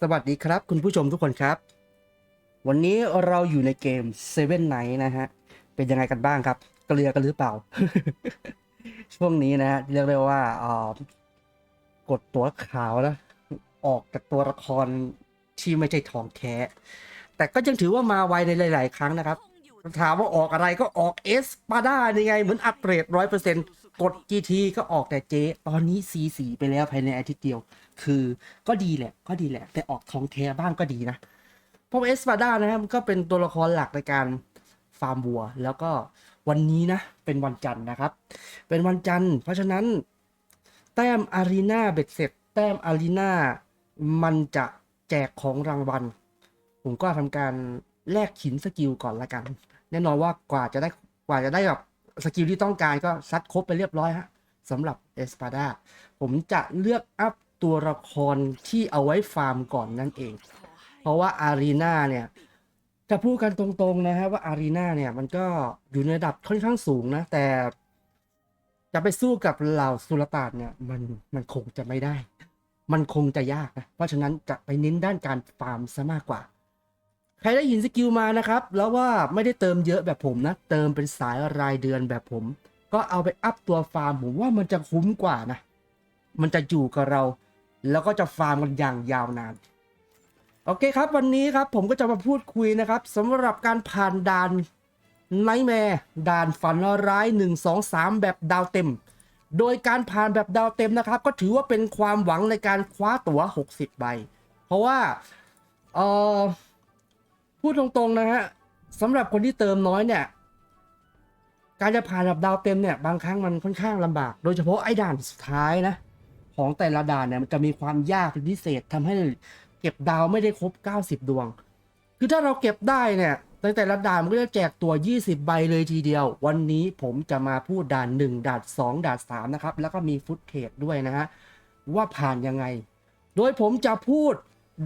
สวัสดีครับคุณผู้ชมทุกคนครับ วันนี้เราอยู่ในเกม Seven Night นะฮะ เป็นยังไงกันบ้างครับ เกลือกันหรือเปล่า ช่วงนี้นะฮะ เรียกได้ว่าออกดตัวขาวนะ ออกจากตัวละครที่ไม่ใช่ทองแท้ แต่ก็ยังถือว่ามาไวในหลาย ๆ ครั้งนะครับ ถามว่าออกอะไรก็ออกเอสปาด้านี่ไง เหมือนอัปเกรดร้อยเปอร์เซ็นต์กด GT ก็ออกแต่เจ ตอนนี้ C4 ไปแล้วภายในอาทิตย์เดียวคือก็ดีแหละ ก็ดีแหละ แต่ออกของแท้บ้างก็ดีนะเพราะเอสปาด้านะครับมันก็เป็นตัวละครหลักในการฟาร์มวัว แล้วก็วันนี้นะ เป็นวันจันทร์นะครับ เป็นวันจันทร์ เพราะฉะนั้น แต้มอารีนาเบ็ดเสร็จ แต้มอารีนามันจะแจกของรางวัล ผมก็ทำการแลกหินสกิลก่อนละกัน แน่นอนว่ากว่าจะได้กว่าจะได้แบบสกิลที่ต้องการก็ซัดครบไปเรียบร้อยฮะสำหรับเอสปาดาผมจะเลือกอัพ ตัวละครที่เอาไว้ฟาร์มก่อนนั่นเอง เพราะว่าอารีนาเนี่ยจะพูดกันตรงๆนะฮะว่าอารีนาเนี่ยมันก็อยู่ในระดับค่อนข้างสูงนะ แต่จะไปสู้กับเหล่าสุลต่านเนี่ยมันมันคงจะไม่ได้ มันคงจะยากนะ เพราะฉะนั้นจะไปเน้นด้านการฟาร์มซะมากกว่า ใครได้หินสกิลมานะครับ แล้วว่าไม่ได้เติมเยอะแบบผมนะ เติมเป็นสายรายเดือนแบบผม ก็เอาไปอัพตัวฟาร์มผมว่ามันจะคุ้มกว่านะ มันจะอยู่กับเรา แล้วก็จะฟาร์มกันอย่างยาวนาน โอเคครับ วันนี้ครับผมก็จะมาพูดคุยนะครับสำหรับการผ่านด่านไนแมร์ด่านฝันร้าย 1 2 3 แบบดาวเต็ม โดยการผ่านแบบดาวเต็มนะครับ ก็ถือว่าเป็นความหวังในการคว้าตั๋ว 60 ใบ เพราะว่าเออพูดตรงๆนะฮะสำหรับคนที่เติมน้อยเนี่ยการจะผ่านแบบดาวเต็มเนี่ยบางครั้งมันค่อนข้างลำบาก โดยเฉพาะไอ้ด่านสุดท้ายนะ ของแต่ละด่านเนี่ยมันจะมีความยากพิเศษทำให้เก็บดาวไม่ได้ครบ 90 ดวง คือถ้าเราเก็บได้เนี่ยในแต่ละด่านมันก็จะแจกตัว 20 ใบเลยทีเดียว วันนี้ผมจะมาพูดด่าน 1ด่าน2ด่าน3นะครับ แล้วก็มีฟุตเทจด้วยนะฮะ ว่าผ่านยังไง โดยผมจะพูด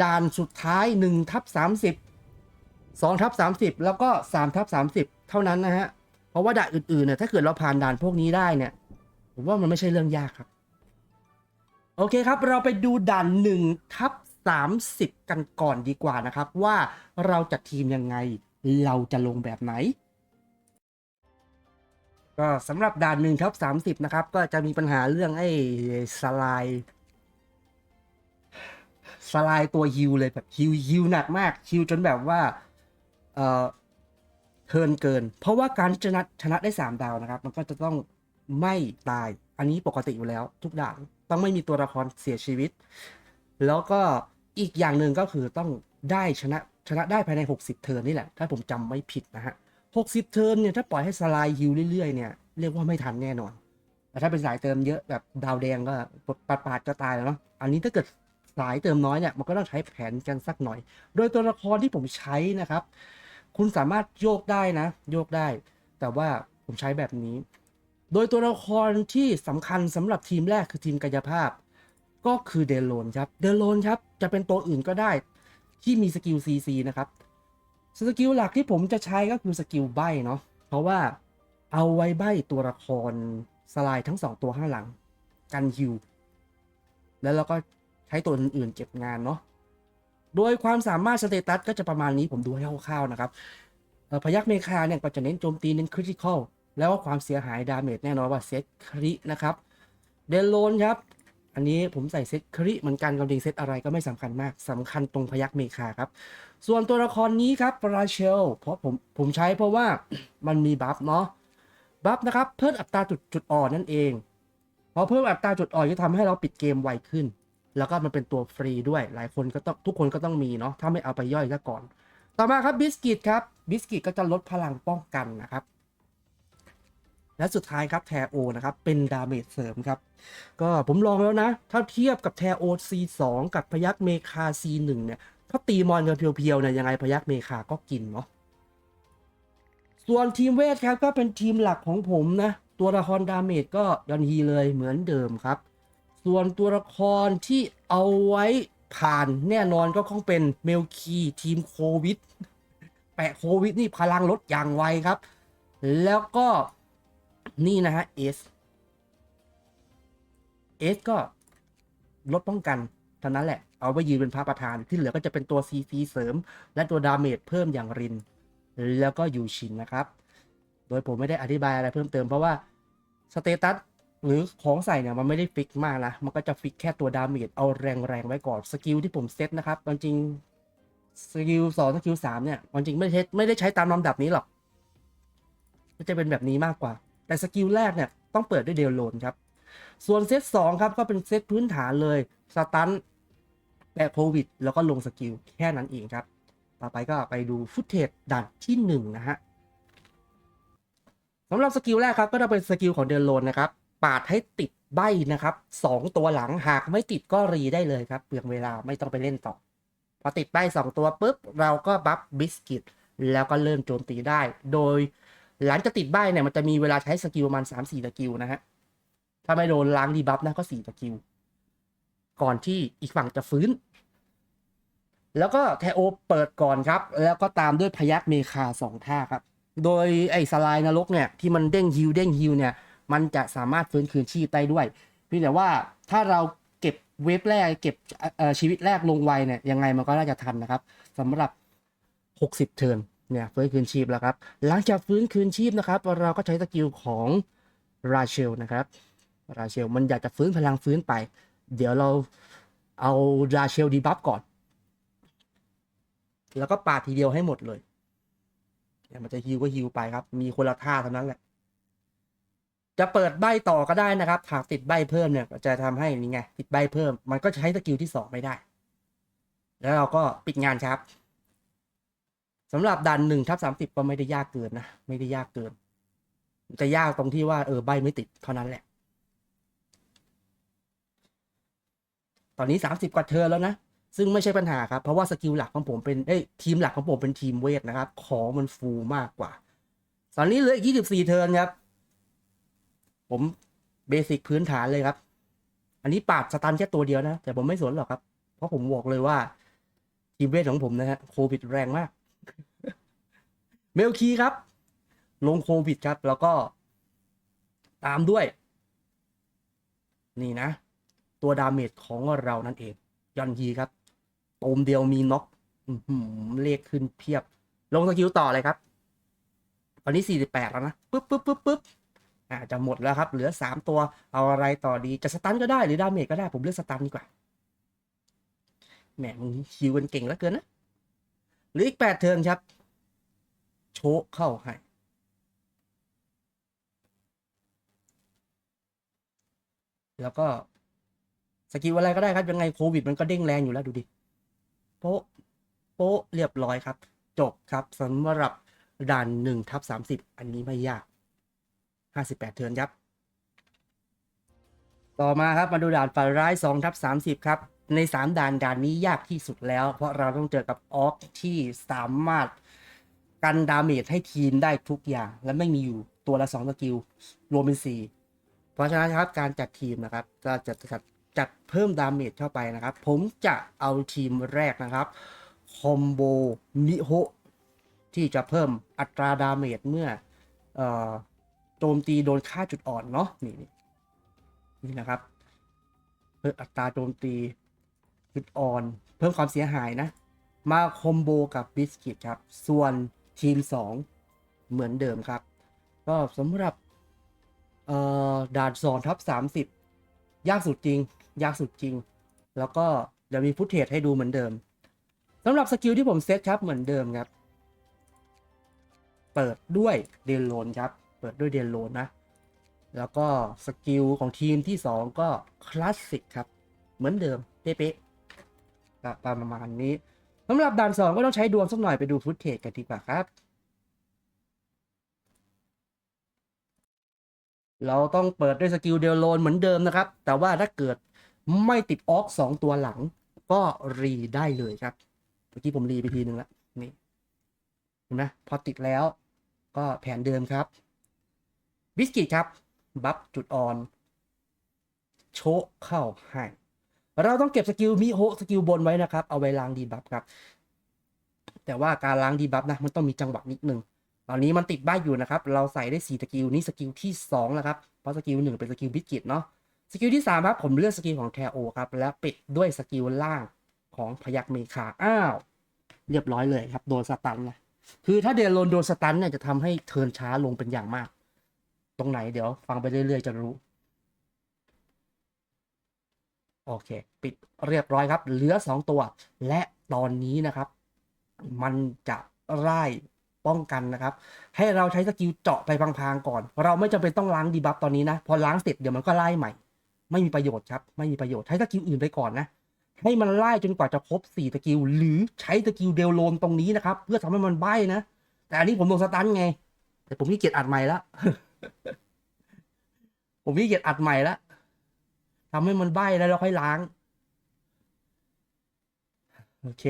ด่านสุดท้าย1ทับ30 2ทับ30 แล้วก็3ทับ30 เท่านั้นนะฮะ เพราะว่าด่านอื่นๆเนี่ยถ้าเกิดเราผ่านด่านพวกนี้ได้เนี่ย ผมว่ามันไม่ใช่เรื่องยากครับ โอเคครับ เราไปดูด่าน1ทับ30กันก่อนดีกว่านะครับ ว่าเราจัดทีมยังไงเราจะลงแบบไหน ก็สำหรับด่าน1ทับ30นะครับ ก็จะมีปัญหาเรื่องไอ้สไลด์สไลด์ตัวฮิวเลยแบบฮิวฮิวหนักมากฮิวจนแบบว่า เออเทินเกิน เพราะว่าการชนะชนะได้3ดาวนะครับ มันก็จะต้องไม่ตาย อันนี้ปกติอยู่แล้วทุกด่าน ต้องไม่มีตัวละครเสียชีวิต แล้วก็อีกอย่างหนึ่งก็คือต้องได้ชนะชนะได้ภายใน 60 เทิร์นนี่แหละ ถ้าผมจำไม่ผิดนะฮะ60เทิร์นเนี่ยถ้าปล่อยให้สไลด์ฮิวเรื่อยๆเนี่ยเรียกว่าไม่ทันแน่นอน แต่ถ้าเป็นสายเติมเยอะแบบดาวแดงก็ปาดปาดก็ตายแล้วเนาะอันนี้ถ้าเกิดสายเติมน้อยเนี่ยมันก็ต้องใช้แผนกันสักหน่อย โดยตัวละครที่ผมใช้นะครับ คุณสามารถโยกได้นะ โยกได้ แต่ว่าผมใช้แบบนี้ โดยตัวละครที่สำคัญสำหรับทีมแรกคือทีมกายภาพ ก็คือเดโลนครับ เดโลนครับ จะเป็นตัวอื่นก็ได้ที่มีสกิล CC นะครับสกิลหลักที่ผมจะใช้ก็คือสกิลใบเนาะเพราะว่าเอาไว้ใบตัวละครสไลด์ทั้งสองตัวข้างหลัง กันฮิวแล้วเราก็ใช้ตัวอื่นๆเก็บงานเนาะโดยความสามารถสเตตัสก็จะประมาณนี้ผมดูให้คร่าวๆนะครับพยักเมคาเนี่ยก็จะเน้นโจมตีเน้นคริติคอล แล้วก็ความเสียหายดาเมจแน่นอนว่าเซตครินะครับ เดลโลนครับ อันนี้ผมใส่เซตคริเหมือนกันกับจริงเซตอะไรก็ไม่สำคัญมากสำคัญตรงพยักเมคาครับ ส่วนตัวละครนี้ครับราเชล เพราะผมผมใช้เพราะว่ามันมีบัฟเนาะ บัฟนะครับ เพิ่มอัตราจุดจุดอ่อนนั่นเอง พอเพิ่มอัตราจุดอ่อนจะทำให้เราปิดเกมไวขึ้น แล้วก็มันเป็นตัวฟรีด้วย หลายคนก็ต้องทุกคนก็ต้องมีเนาะ ถ้าไม่เอาไปย่อยซะก่อน ต่อมาครับบิสกิตครับ บิสกิตก็จะลดพลังป้องกันนะครับ และสุดท้ายครับแทโอนะครับ เป็นดาเมจเสริมครับ ก็ผมลองแล้วนะ ถ้าเทียบกับแทโอ C2 กับพยักเมคา C1 เนี่ยถ้าตีมอนกันเพียวๆเนี่ยยังไงพยักเมคาก็กินเนาะส่วนทีมเวทครับก็เป็นทีมหลักของผมนะ ตัวละครดาเมจก็ยอนฮีเลยเหมือนเดิมครับ ส่วนตัวละครที่เอาไว้ผ่านแน่นอนก็คงเป็นเมลคีทีมโควิด แปะโควิดนี่พลังลดอย่างไวครับ แล้วก็ นี่นะฮะเอสเอสก็ลดป้องกันทท่านั้นแหละ เอาไว้ยืนเป็นพระประธานที่เหลือก็จะเป็นตัวซีซีเสริม และตัวดาเมจเพิ่มอย่างริน แล้วก็ยูชินนะครับ โดยผมไม่ได้อธิบายอะไรเพิ่มเติมเพราะว่าสเตตัสหรือของใส่เนี่ยมันไม่ได้ฟิกมากนะ มันก็จะฟิกแค่ตัวดาเมจเอาแรงๆไว้ก่อนสกิลที่ผมเซตนะครับจริงสกิลสองสกิลสามเนี่ยจริงไม่ได้ใช้ไม่ได้ใช้ตามลำดับนี้หรอกก็จะเป็นแบบนี้มากกว่า แต่สกิลแรกเนี่ยต้องเปิดด้วยเดลโลนครับ ส่วนเซตสองครับก็เป็นเซตพื้นฐานเลยสตันแปะโควิด แล้วก็ลงสกิลแค่นั้นเองครับ ต่อไปก็ไปดูฟุตเทจด่านที่หนึ่งนะฮะสำหรับสกิลแรกครับก็จะเป็นสกิลของเดลโลนนะครับปาดให้ติดใบนะครับสองตัวหลังหากไม่ติดก็รีได้เลยครับเปลืองเวลาไม่ต้องไปเล่นต่อ พอติดใบสองตัวปุ๊บเราก็บัฟบิสกิตแล้วก็เริ่มโจมตีได้ โดย หลังจากติดใบเนี่ยมันจะมีเวลาใช้สกิลประมาณสามสี่สกิลนะฮะ ถ้าไม่โดนล้างดีบัฟนะก็สี่สกิล ก่อนที่อีกฝั่งจะฟื้น แล้วก็แทโอเปิดก่อนครับ แล้วก็ตามด้วยพยักเมคาสองท่าครับ โดยไอ้สลายนรกเนี่ยที่มันเด้งฮิวเด้งฮิวเนี่ย มันจะสามารถฟื้นคืนชีพได้ด้วย เพียงแต่ว่าถ้าเราเก็บเวฟแรกเก็บชีวิตแรกลงไวเนี่ยยังไงมันก็น่าจะทันนะครับสำหรับ 60 เทิร์น เนี่ยฟื้นคืนชีพแล้วครับ หลังจากฟื้นคืนชีพนะครับ เราก็ใช้สกิลของราเชลนะครับ ราเชลมันอยากจะฟื้นพลังฟื้นไป เดี๋ยวเราเอาราเชลดีบัฟก่อน แล้วก็ปาดทีเดียวให้หมดเลยเนี่ยมันจะฮิวก็ฮิวไปครับ มีคนละท่าเท่านั้นแหละ จะเปิดใบต่อก็ได้นะครับ หากติดใบเพิ่มเนี่ยจะทำให้นี่ไงติดใบเพิ่ม มันก็ใช้สกิลที่สองไม่ได้ แล้วเราก็ปิดงานครับ สำหรับดันหนึ่งทับสามสิบก็ไม่ได้ยากเกินนะ ไม่ได้ยากเกิน จะยากตรงที่ว่าเออใบไม่ติดเท่านั้นแหละ ตอนนี้30กว่าเทินแล้วนะ ซึ่งไม่ใช่ปัญหาครับ เพราะว่าสกิลหลักของผมเป็นเอ้ยทีมหลักของผมเป็นทีมเวทนะครับ ของมันฟูมากกว่า ตอนนี้เหลืออีก24เทินครับ ผมเบสิกพื้นฐานเลยครับ อันนี้ปาดสตันแค่ตัวเดียวนะ แต่ผมไม่สนหรอกครับ เพราะผมบอกเลยว่าทีมเวทของผมนะฮะโควิดแรงมาก เมลคีครับ ลงโควิดครับ แล้วก็ ตามด้วย นี่นะ ตัวดาเมจของเรานั่นเองยอนฮีครับตูมเดียวมีน็อกเลขขึ้นเพียบ ลงสกิลต่อเลยครับ ตอนนี้ 48 แล้วนะปึ๊บปึ๊บปึ๊บปึ๊บอ่าจะหมดแล้วครับ เหลือ 3 ตัวเอาอะไรต่อดีจะสตันก็ได้หรือดาเมจก็ได้ผมเลือกสตันดีกว่าแหมมึงฮิวกันเก่งแล้วเกินนะหรืออีก 8 เทิร์นครับ โชกเข้าให้ แล้วก็สกิลอะไรก็ได้ครับ ยังไงโควิดมันก็เด้งแรงอยู่แล้วดูดิ โป๊ะ โป๊ะเรียบร้อยครับ จบครับสำหรับด่านหนึ่งทับสามสิบอันนี้ไม่ยากห้าสิบแปดเทิร์นครับ ต่อมาครับมาดูด่านฝ่ายร้ายสองทับสามสิบครับ ในสามด่านด่านนี้ยากที่สุดแล้ว เพราะเราต้องเจอกับออกที่สามารถ กันดาเมจให้ทีมได้ทุกอย่าง และไม่มีอยู่ตัวละสองสกิลรวมเป็นสี่เพราะฉะนั้นครับการจัดทีมนะครับ ก็จะจัดจัดเพิ่มดาเมจเข้าไปนะครับ ผมจะเอาทีมแรกนะครับคอมโบมิโฮที่จะเพิ่มอัตราดาเมจเมื่ออโจมตีโดนค่าจุดอ่อนเนาะนี่นี่นี่นะครับ เพิ่มอัตราโจมตีจุดอ่อน เพิ่มความเสียหายนะ มาคอมโบกับบิสกิตครับ ส่วน ทีม 2 เหมือนเดิมครับ ก็สำหรับเอ่อด่านทับ 30 ยากสุดจริง ยากสุดจริง แล้วก็เดี๋ยวมีฟุตเทจให้ดูเหมือนเดิมสำหรับสกิลที่ผมเซตครับเหมือนเดิมครับ เปิดด้วยเดนโลนครับ เปิดด้วยเดนโลนนะ แล้วก็สกิลของทีมที่ 2 ก็คลาสสิกครับ เหมือนเดิมเป๊ะๆประมาณนี้ สำหรับด่าน2ก็ต้องใช้ดวงสักหน่อยไปดูฟุตเทจกันดีกว่าครับ เราต้องเปิดด้วยสกิลเดลโลนเหมือนเดิมนะครับ แต่ว่าถ้าเกิดไม่ติดออกสองตัวหลัง ก็รีได้เลยครับ เมื่อกี้ผมรีไปทีนึงแล้วนี่เห็นไหมพอติดแล้ว ก็แผนเดิมครับบิสกิตครับ บัฟจุดอ่อน โชะเข้าให้ เราต้องเก็บสกิลมิโฮสกิลบนไว้นะครับ เอาไว้ล้างดีบัฟครับ แต่ว่าการล้างดีบัฟนะ มันต้องมีจังหวะนิดนึงตอนนี้มันติดบ้าอยู่นะครับ เราใส่ได้4สกิลนี้สกิลที่2แล้วครับเพราะสกิลหนึ่งเป็นสกิลบิสกิตเนาะสกิลที่3ครับผมเลือกสกิลของแทโอครับแล้วปิดด้วยสกิลล่างของพยักเมคาอ้าว เรียบร้อยเลยครับโดนสตันนะคือถ้าเดลโลนโดนสตันเนี่ยจะทำให้เทิร์นช้าลงเป็นอย่างมาก ตรงไหนเดี๋ยวฟังไปเรื่อยๆจะรู้ โอเค ปิดเรียบร้อยครับ เหลือ 2 ตัว และตอนนี้นะครับ มันจะไล่ป้องกันนะครับ ให้เราใช้สกิลเจาะไปพางๆก่อน เราไม่จำเป็นต้องล้างดีบัฟตอนนี้นะ พอล้างเสร็จเดี๋ยวมันก็ไล่ใหม่ ไม่มีประโยชน์ครับ ไม่มีประโยชน์ ใช้สกิลอื่นไปก่อนนะ ให้มันไล่จนกว่าจะครบ4สกิล หรือใช้สกิลเดลโลนตรงนี้นะครับ เพื่อทำให้มันใบ้นะ แต่อันนี้ผมโดนสตันไง แต่ผมขี้เกียจอัดใหม่ละ ผมขี้เกียจอัดใหม่ละ ทำให้มันใบ้แล้วเราค่อยล้าง โอเค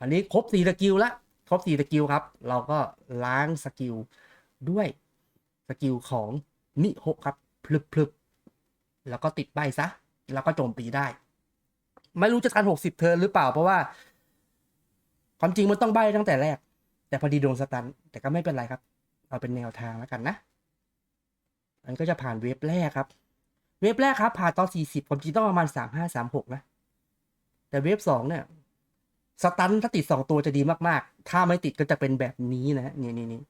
อันนี้ครบสี่สกิลล้วครบสี่สกิลครับ เราก็ล้างสกิลด้วยสกิลของนิโฮครับ พลึบพลึบแล้วก็ติดใบซะ แล้วก็โจมตีได้ ไม่รู้จะทันหกสิบเทิร์นหรือเปล่าเพราะว่า ความจริงมันต้องใบตั้งแต่แรก แต่พอดีโดนสตัน แต่ก็ไม่เป็นไรครับ เอาเป็นแนวทางแล้วกันนะ อันก็จะผ่านเวฟแรกครับ เวฟแรกครับผ่านตอนสี่สิบความจริงต้องประมาณสามห้าสามหกนะ แต่เวฟสองเนี่ยสตันถ้าติดสองตัวจะดีมากๆ ถ้าไม่ติดก็จะเป็นแบบนี้นะนี่นี่นี่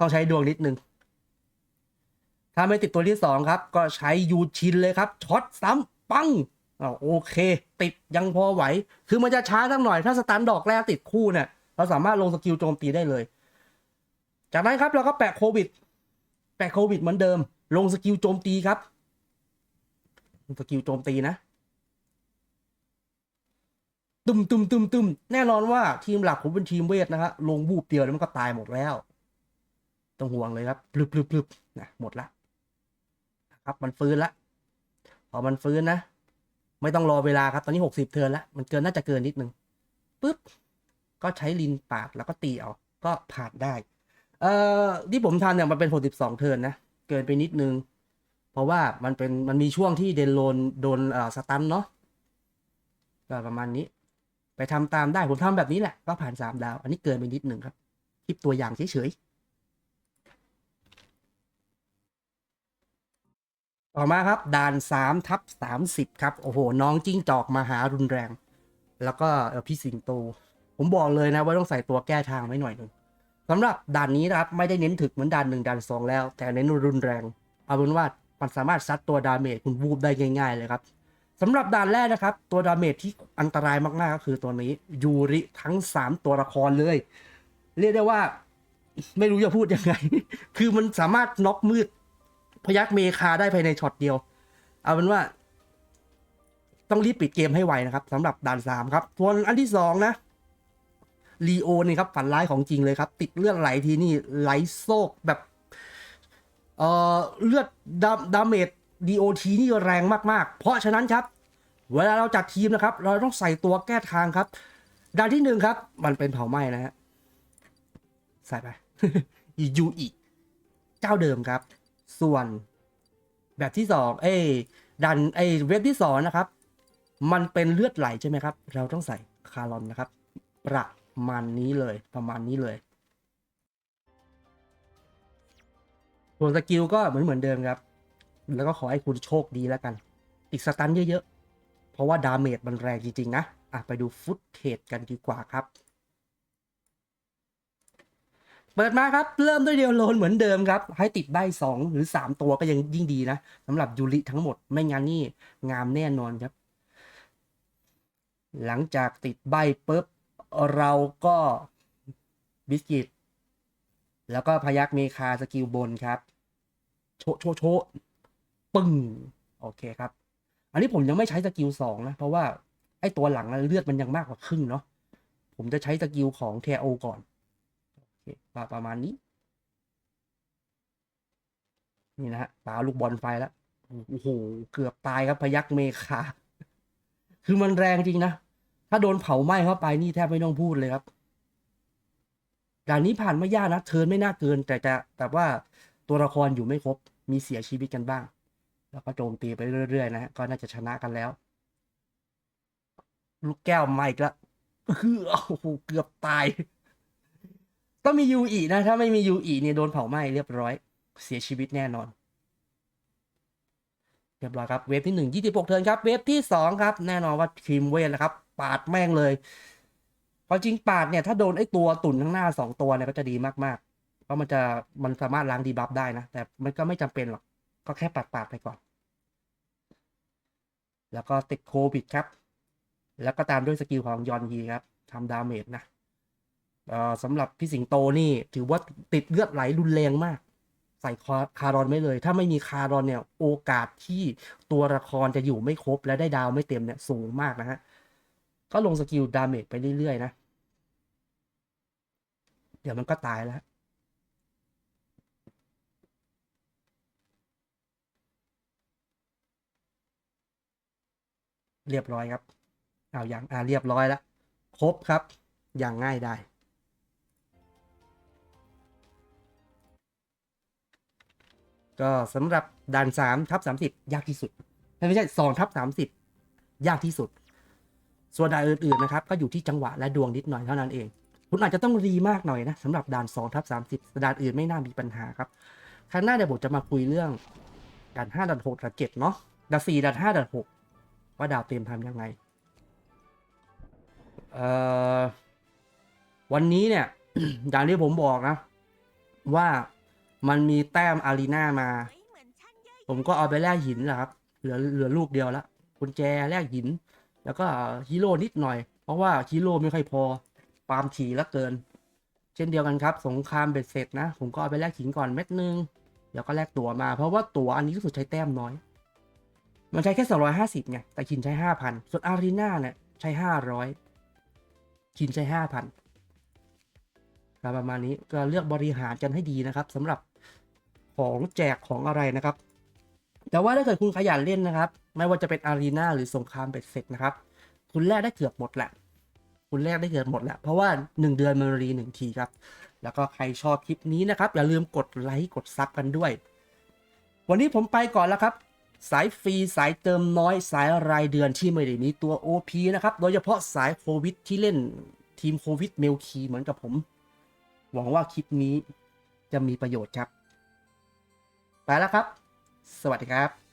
ต้องใช้ดวงนิดนึง ถ้าไม่ติดตัวที่สองครับ ก็ใช้ยูชินเลยครับช็อตซ้ำปังอ่าโอเค ติดยังพอไหว คือมันจะช้าสักหน่อย ถ้าสตันดอกแรกติดคู่เนี่ยเราสามารถลงสกิลโจมตีได้เลย จากนั้นครับเราก็แปะโควิด แปะโควิดเหมือนเดิม ลงสกิลโจมตีครับ ลงสกิลโจมตีนะ ตุ่มตุ่มตุ่มตุ่มแน่นอนว่าทีมหลักผมเป็นทีมเวทนะฮะลงบูบเดียวแล้วมันก็ตายหมดแล้ว ต้องห่วงเลยครับพลึบพลึบพลึบนะหมดละครับมันฟื้นละพอมันฟื้นนะ ไม่ต้องรอเวลาครับ ตอนนี้หกสิบเทิร์นละมันเกินน่าจะเกินนิดนึงปุ๊บก็ใช้ลินปาดแล้วก็ตีเอา ก็ผ่านได้ เอ่อที่ผมทำเนี่ยมันเป็นหกสิบสองเทิร์นนะ เกินไปนิดนึง เพราะว่ามันเป็นมันมีช่วงที่เดนโลนโดนเอ่อสตันเนาะก็ประมาณนี้ ไปทำตามได้ผมทำแบบนี้แหละ ก็ผ่านสามดาว อันนี้เกินไปนิดหนึ่งครับ คลิปตัวอย่างเฉยๆ ต่อมาครับ ด่านสามทับสามสิบครับ โอ้โห น้องจิ้งจอกมาหารุนแรง แล้วก็พี่สิงโต ผมบอกเลยนะว่าต้องใส่ตัวแก้ทางไว้หน่อยหนึ่ง สำหรับด่านนี้นะครับไม่ได้เน้นถึกเหมือนด่านหนึ่งด่านสองแล้ว แต่เน้นรุนแรง เอาเป็นว่ามันสามารถซัดตัวดาเมจคุณวูบได้ง่าย ๆ เลยครับสำหรับด่านแรกนะครับ ตัวดาเมจที่อันตรายมาก ๆ ก็คือตัวนี้ยูริทั้ง 3 ตัวละครเลย เรียกได้ว่า ไม่รู้จะพูดยังไง คือมันสามารถน็อกมืด พยักเมคาได้ภายในช็อตเดียว เอาเป็นว่า ต้องรีบปิดเกมให้ไวนะครับสำหรับด่าน 3 ครับส่วนอันที่ 2 นะ ลีโอนี่ครับฝันร้ายของจริงเลยครับ ติดเลือดไหลทีนี่ไหลโซกแบบเอ่อเลือดดาดาเมจ DOT นี่แรงมากๆ เพราะฉะนั้นครับ เวลาเราจัดทีมนะครับ เราต้องใส่ตัวแก้ทางครับด่านที่หนึ่งครับ มันเป็นเผาไหม้นะฮะใส่ไปยูอีเจ้าเดิมครับ ส่วนแบบที่สองเอ้ดันไอ้เว็บที่สองนะครับ มันเป็นเลือดไหลใช่ไหมครับ เราต้องใส่คารอนนะครับ ประ มาณนี้เลยประมาณนี้เลย ส่วนสกิลก็เหมือนเหมือนเดิมครับ แล้วก็ขอให้คุณโชคดีแล้วกันติดสตันเยอะๆ เพราะว่าดาเมจมันแรงจริงๆนะอะไปดูฟุตเทจกันดีกว่าครับ เปิดมาครับ เริ่มด้วยเดียวโลนเหมือนเดิมครับ ให้ติดใบสองหรือสามตัวก็ยังยิ่งดีนะสำหรับยูริทั้งหมดไม่งั้นนี่งามแน่นอนครับหลังจากติดใบปุ๊บ เราก็บิสกิต แล้วก็พยักเมคาสกิลบนครับ โชโชโชปึ้ง โอเคครับ อันนี้ผมยังไม่ใช้สกิลสองนะ เพราะว่า ไอ้ตัวหลังเลือดมันยังมากกว่าครึ่งเนาะผมจะใช้สกิลของเทโอก่อนโอเคประประมาณนี้ นี่นะฮะปาลูกบอลไฟแล้วโอ้โห เกือบตายครับพยักเมคา คือมันแรงจริงนะ ถ้าโดนเผาไหม้เข้าไปนี่แทบไม่ต้องพูดเลยครับด่านนี้ผ่านไม่ยากนะเทินไม่น่าเกิน แต่จะแต่ว่าตัวละครอยู่ไม่ครบมีเสียชีวิตกันบ้าง แล้วก็โจมตีไปเรื่อยๆนะฮะก็น่าจะชนะกันแล้ว ลูกแก้วมาอีกแล้วคือโอ้โหเกือบตาย ต้องมียูอีนะ ถ้าไม่มียูอีเนี่ยโดนเผาไหม้เรียบร้อย เสียชีวิตแน่นอน เรียบร้อยครับ เวฟที่หนึ่งยี่สิบหกเทินครับ เวฟที่สองครับ แน่นอนว่าทีมเวทนะครับ ปาดแม่งเลยพอจริงปาดเนี่ยถ้าโดนไอ้ตัวตุ่นข้างหน้าสองตัวเนี่ยก็จะดีมากๆ เพราะมันจะมันสามารถล้างดีบัฟได้นะ แต่มันก็ไม่จำเป็นหรอก ก็แค่ปาดปาดๆไปก่อน แล้วก็ติดโควิดครับ แล้วก็ตามด้วยสกิลของยอนฮีครับทำดาเมจนะอ่อสำหรับพี่สิงโตนี่ถือว่าติดเลือดไหลรุนแรงมาก ใส่คาคารอนไม่เลย ถ้าไม่มีคารอนเนี่ย โอกาสที่ตัวละครจะอยู่ไม่ครบและได้ดาวไม่เต็มเนี่ยสูงมากนะฮะ ก็ลงสกิลดาเมจไปเรื่อย ๆ นะ เดี๋ยวมันก็ตายแล้ว เรียบร้อยครับเอาอย่างอ่าเรียบร้อยแล้ว ครบครับ อย่างง่ายได้ก็สำหรับด่านสามทับสามสิบยากที่สุด ไม่ใช่สองทับสามสิบยากที่สุด ส่วนด่านอื่นๆนะครับก็อยู่ที่จังหวะและดวงนิดหน่อยเท่านั้นเอง คุณอาจจะต้องรีมากหน่อยนะสำหรับด่าน2ทับ30ด่านอื่นไม่น่ามีปัญหาครับครั้งหน้าเดี๋ยวผมจะมาคุยเรื่องด่าน5ด่าน6ด่าน7เนาะด่าน4ด่าน5ด่าน6ว่าดาวเต็มทำยังไงเอ่อวันนี้เนี่ยอย่างที่ผมบอกนะ ว่ามันมีแต้มอารีนามา ผมก็เอาไปแลกหินแหละครับ เหลือเหลือลูกเดียวละกุญแจแลกหิน แล้วก็ฮีโร่นิดหน่อย เพราะว่าฮีโร่ไม่ค่อยพอปาล์มถี่ละเกิน เช่นเดียวกันครับ สงครามเบ็ดเสร็จนะ ผมก็เอาไปแลกหินก่อนเม็ดนึง เดี๋ยวก็แลกตั๋วมา เพราะว่าตั๋วอันนี้รู้สึกใช้แต้มน้อย มันใช้แค่ 250ไง แต่คินใช้ 5,000 ส่วนอารีนาเนี่ยใช้ 500คินใช้ 5,000ครับประมาณนี้ก็เลือกบริหารกันให้ดีนะครับสำหรับของแจกของอะไรนะครับ แต่ว่าถ้าเกิดคุณขยันเล่นนะครับ ไม่ว่าจะเป็นอารีนาหรือสงครามเบ็ดเสร็จนะครับ คุณแลกได้เกือบหมดแหละ คุณแลกได้เกือบหมดแหละ เพราะว่า 1 เดือนมันรีหนึ่งทีครับ แล้วก็ใครชอบคลิปนี้นะครับ อย่าลืมกดไลค์กดซับกันด้วย วันนี้ผมไปก่อนแล้วครับ สายฟรีสายเติมน้อยสายรายเดือนที่ไม่ได้มีตัว OP นะครับ โดยเฉพาะสายโควิดที่เล่นทีมโควิดเมลคีเหมือนกับผม หวังว่าคลิปนี้จะมีประโยชน์ครับ ไปแล้วครับ สวัสดีครับ